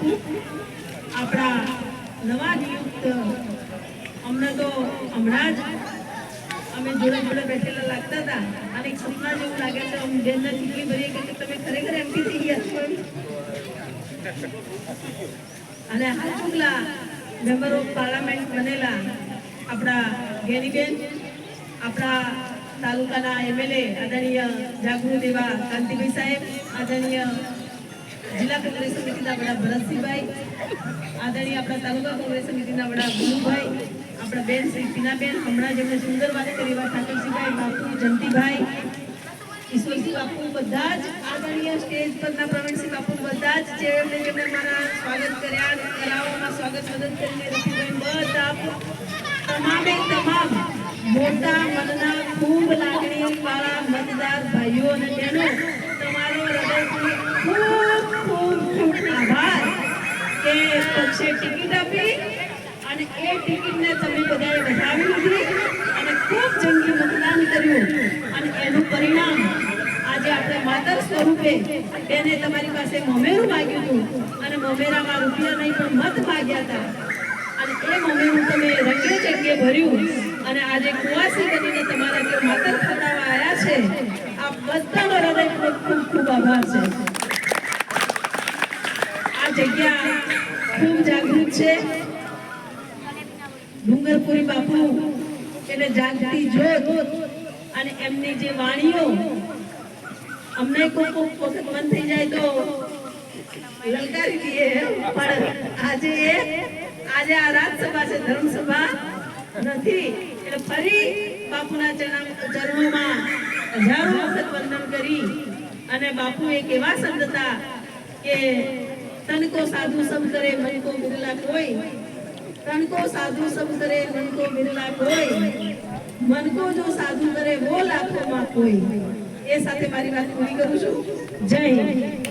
આપણા નવા નિયુક્ત, અમને તો હમણાં જ અમે જોડે જોડે બેઠેલા લાગતા હતા. અને સપના જેવું લાગે છે, અમે બેનના ચીકલી ભરીએ કે તમે ખરેખર એમપી થઈ ગયા છો અને હાલ ચૂકલા મેમ્બર ઓફ પાર્લામેન્ટ બનેલા આપણા ગેરીબેન આપણા તાલુકાના એમએલએ આદરણીય જાગૃત એવા કાંતિભાઈ સાહેબ, આદરણીય જિલ્લા કોંગ્રેસ સમિતિના વડા ભરતસિંહભાઈ, આદરણીય આપણા તાલુકા કોંગ્રેસ સમિતિના વડા ગુરુભાઈ, આપણા બેન શ્રી પીનાબેન, હમણાં જેમણે સુંદર વાત કરી એવા ઠાકરસિંહભાઈ બાપુ, જંતીભાઈ, ઈશ્વરસિંહ બાપુ બધા જ આદરણીય સ્ટેજ પરના પ્રવીણસિંહ બાપુ બધા જ જેમણે જેમણે મારા સ્વાગત કર્યા કરાવવામાં સ્વાગત મદદ કરીને રસીભાઈ બધા તમામે તમામ મોટા મનના ખૂબ લાગણી વાળા મતદાર ભાઈઓ અને બહેનો, તમારો હૃદયથી ખૂબ કે પક્ષે ટિકિટ આપી અને એ ટિકિટને તમે બધાએ વધાવી લીધી અને ખૂબ જંગી મતદાન કર્યું. અને એનું પરિણામ આજે આપણે માતર સ્વરૂપે એને તમારી પાસે મોમેરું માગ્યું હતું. અને મોમેરામાં રૂપિયા નહીં, પણ મત માગ્યા હતા. અને એ મમ્મીનું તમે રંગે ચંગે ભર્યું. અને આજે કુવાસી કરીને તમારા જે માતર ખવડાવવા આવ્યા છે. આ બધાનો ખૂબ ખૂબ આભાર છે. જગ્યા ખૂબ જાગૃત છે ડુંગરપુરી બાપુ એને જાગતી જોત અને એમની જે વાણીઓ અમને કોઈ કોક વખત મન થઈ જાય તો લલકારી દઈએ પણ આજે આજે આ રાજસભા છે ધર્મસભા નથી એટલે ફરી બાપુના ચરણોમાં હજારો વખત વંદન કરી અને બાપુ એક એવા શબ્દ હતા કે તન કો સાધુ સબ કરે મન કો બિરલા કોઈ તન સાધુ સબ કરે મન કો બિરલા કોઈ મન કો જો સાધુ કરે વો લાખો માં કોઈ એ સાથે મારી વાત પૂરી કરું છું. જય